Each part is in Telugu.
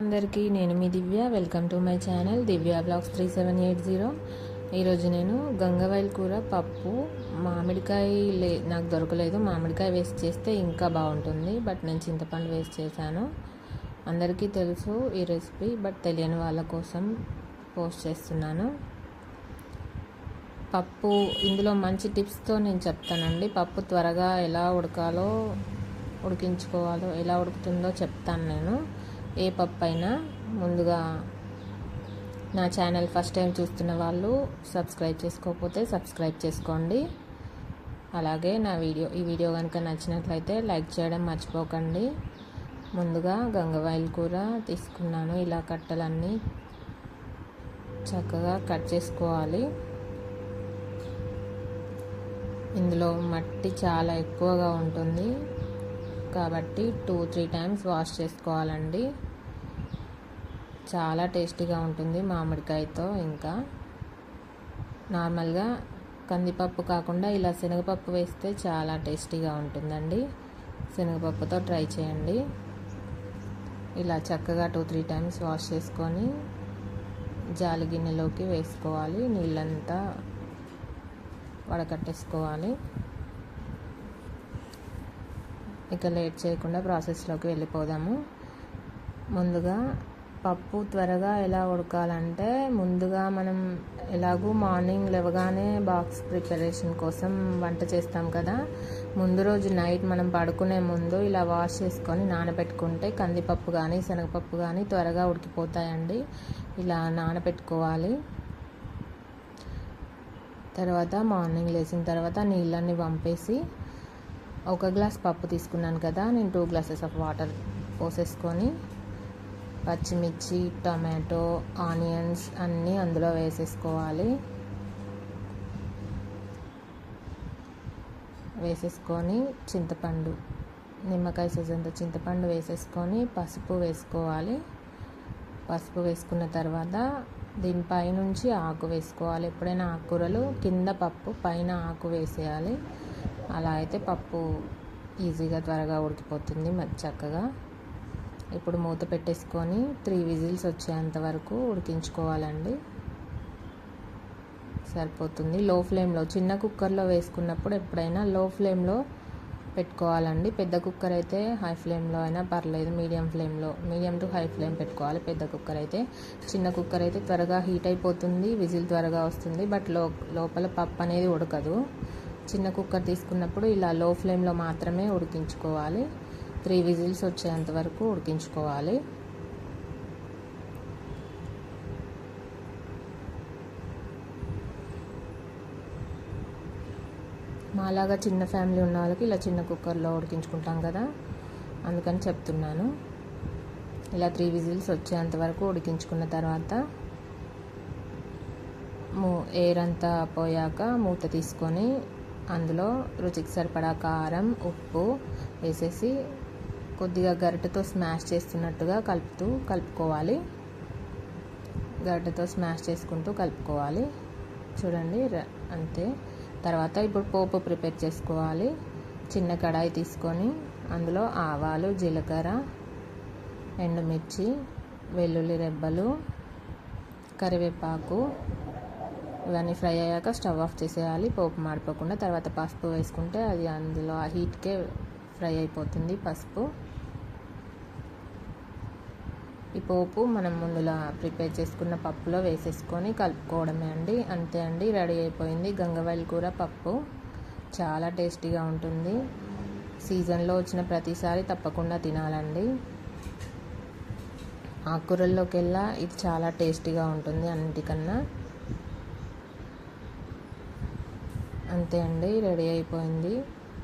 అందరికీ నేను మీ Divya. Welcome to my channel Divya vlogs three seven eight zero. ఈరోజు నేను గంగవాయిల్ కూర పప్పు మామిడికాయ లే నాకు దొరకలేదు. మామిడికాయ వేస్ట్ చేస్తే ఇంకా బాగుంటుంది బట్ నేను చింతపండు వేస్ట్ చేశాను. అందరికీ తెలుసు ఈ రెసిపీ బట్ తెలియని వాళ్ళ కోసం పోస్ట్ చేస్తున్నాను. పప్పు ఇందులో మంచి టిప్స్తో నేను చెప్తానండి. పప్పు త్వరగా ఎలా ఉడకాలో ఉడికించుకోవాలో ఎలా ఉడుకుతుందో చెప్తాను నేను. ఏ పప్పు అయినా ముందుగా నా ఛానల్ ఫస్ట్ టైం చూస్తున్న వాళ్ళు సబ్స్క్రైబ్ చేసుకోకపోతే సబ్స్క్రైబ్ చేసుకోండి. అలాగే నా వీడియో ఈ వీడియో కనుక నచ్చినట్లయితే లైక్ చేయడం మర్చిపోకండి. ముందుగా గంగవాయిల్ కూర తీసుకున్నాను. ఇలా కట్టలన్నీ చక్కగా కట్ చేసుకోవాలి. ఇందులో మట్టి చాలా ఎక్కువగా ఉంటుంది. కాబట్టి టూ త్రీ టైమ్స్ వాష్ చేసుకోవాలండి. చాలా టేస్టీగా ఉంటుంది మామిడికాయతో ఇంకా. నార్మల్గా కందిపప్పు కాకుండా ఇలా శనగపప్పు వేస్తే చాలా టేస్టీగా ఉంటుందండి. శనగపప్పుతో ట్రై చేయండి. ఇలా చక్కగా టూ త్రీ టైమ్స్ వాష్ చేసుకొని జాలి గిన్నెలోకి వేసుకోవాలి. నీళ్ళంతా వడకట్టేసుకోవాలి. ఇక లేట్ చేయకుండా ప్రాసెస్లోకి వెళ్ళిపోదాము. ముందుగా పప్పు త్వరగా ఎలా ఉడకాలంటే ముందుగా మనం ఎలాగూ మార్నింగ్ లేవగానే బాక్స్ ప్రిపరేషన్ కోసం వంట చేస్తాం కదా. ముందు రోజు నైట్ మనం పడుకునే ముందు ఇలా వాష్ చేసుకొని నానబెట్టుకుంటే కందిపప్పు కానీ శనగపప్పు కానీ త్వరగా ఉడికిపోతాయండి. ఇలా నానబెట్టుకోవాలి. తర్వాత మార్నింగ్ లేచిన తర్వాత నీళ్ళన్నీ పంపేసి ఒక గ్లాస్ పప్పు తీసుకున్నాను కదా. నేను టూ గ్లాసెస్ ఆఫ్ వాటర్ పోసేసుకొని పచ్చిమిర్చి టమాటో ఆనియన్స్ అన్నీ అందులో వేసేసుకోవాలి. వేసేసుకొని చింతపండు నిమ్మకాయ సీజన్తో చింతపండు వేసేసుకొని పసుపు వేసుకోవాలి. పసుపు వేసుకున్న తర్వాత దీనిపై నుంచి ఆకు వేసుకోవాలి. ఎప్పుడైనా ఆకుకూరలు కింద పప్పు పైన ఆకు వేసేయాలి. అలా అయితే పప్పు ఈజీగా త్వరగా ఉడికిపోతుంది మరి చక్కగా. ఇప్పుడు మూత పెట్టేసుకొని త్రీ విజిల్స్ వచ్చేంత వరకు ఉడికించుకోవాలండి. సరిపోతుంది. లో ఫ్లేమ్లో చిన్న కుక్కర్లో వేసుకున్నప్పుడు ఎప్పుడైనా లో ఫ్లేమ్లో పెట్టుకోవాలండి. పెద్ద కుక్కర్ అయితే హై ఫ్లేమ్లో అయినా పర్లేదు మీడియం ఫ్లేమ్లో మీడియం టు హై ఫ్లేమ్ పెట్టుకోవాలి. పెద్ద కుక్కర్ అయితే చిన్న కుక్కర్ అయితే త్వరగా హీట్ అయిపోతుంది విజిల్ త్వరగా వస్తుంది బట్లో లోపల పప్పు అనేది ఉడకదు. చిన్న కుక్కర్ తీసుకున్నప్పుడు ఇలా లో ఫ్లేమ్లో మాత్రమే ఉడికించుకోవాలి. త్రీ విజిల్స్ వచ్చేంత వరకు ఉడికించుకోవాలి. మాలాగా చిన్న ఫ్యామిలీ ఉన్న వాళ్ళకి ఇలా చిన్న కుక్కర్లో ఉడికించుకుంటాం కదా అందుకని చెప్తున్నాను. ఇలా త్రీ విజిల్స్ వచ్చేంత వరకు ఉడికించుకున్న తర్వాత మూ ఎయిర్ అంతా పోయాక మూత తీసుకొని అందులో రుచికి సరిపడా కారం ఉప్పు వేసేసి కొద్దిగా గరిటెతో స్మాష్ చేస్తున్నట్టుగా కలుపుతూ కలుపుకోవాలి. గరిటెతో స్మాష్ చేసుకుంటూ కలుపుకోవాలి. చూడండి అంతే. తర్వాత ఇప్పుడు పోపు ప్రిపేర్ చేసుకోవాలి. చిన్న కడాయి తీసుకొని అందులో ఆవాలు జీలకర్ర ఎండుమిర్చి వెల్లుల్లి రెబ్బలు కరివేపాకు ఇవన్నీ ఫ్రై అయ్యాక స్టవ్ ఆఫ్ చేసేయాలి. పోపు మాడిపోకుండా తర్వాత పసుపు వేసుకుంటే అది అందులో ఆ హీట్కే ఫ్రై అయిపోతుంది పసుపు. ఈ పోపు మనం ముందులా ప్రిపేర్ చేసుకున్న పప్పులో వేసేసుకొని కలుపుకోవడమే అండి. అంతే అండి రెడీ అయిపోయింది గంగవాయిల్ కూర పప్పు. చాలా టేస్టీగా ఉంటుంది. సీజన్లో వచ్చిన ప్రతిసారి తప్పకుండా తినాలండి. ఆకుకూరల్లోకెల్లా ఇది చాలా టేస్టీగా ఉంటుంది అన్నిటికన్నా. అంతే అండి రెడీ అయిపోయింది.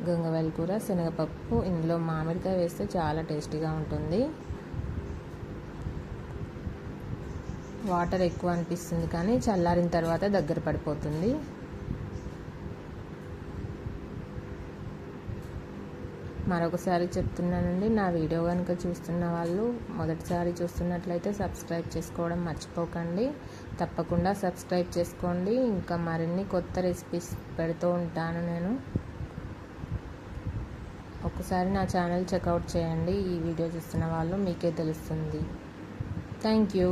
గంగవాయిల్ కూర శనగపప్పు ఇందులో మామిడికాయ వేస్తే చాలా టేస్టీగా ఉంటుంది. వాటర్ ఎక్కువ అనిపిస్తుంది కానీ చల్లారిన తర్వాత దగ్గర పడిపోతుంది. మరొకసారి చెప్తున్నానండి నా వీడియో కనుక చూస్తున్న వాళ్ళు మొదటిసారి చూస్తున్నట్లయితే సబ్స్క్రైబ్ చేసుకోవడం మర్చిపోకండి. తప్పకుండా సబ్స్క్రైబ్ చేసుకోండి. ఇంకా మరిన్ని కొత్త రెసిపీస్ పెడుతూ ఉంటాను నేను. ఒకసారి నా ఛానల్ చెక్అవుట్ చేయండి. ఈ వీడియో చూస్తున్న వాళ్ళు మీకే తెలుస్తుంది. Thank you.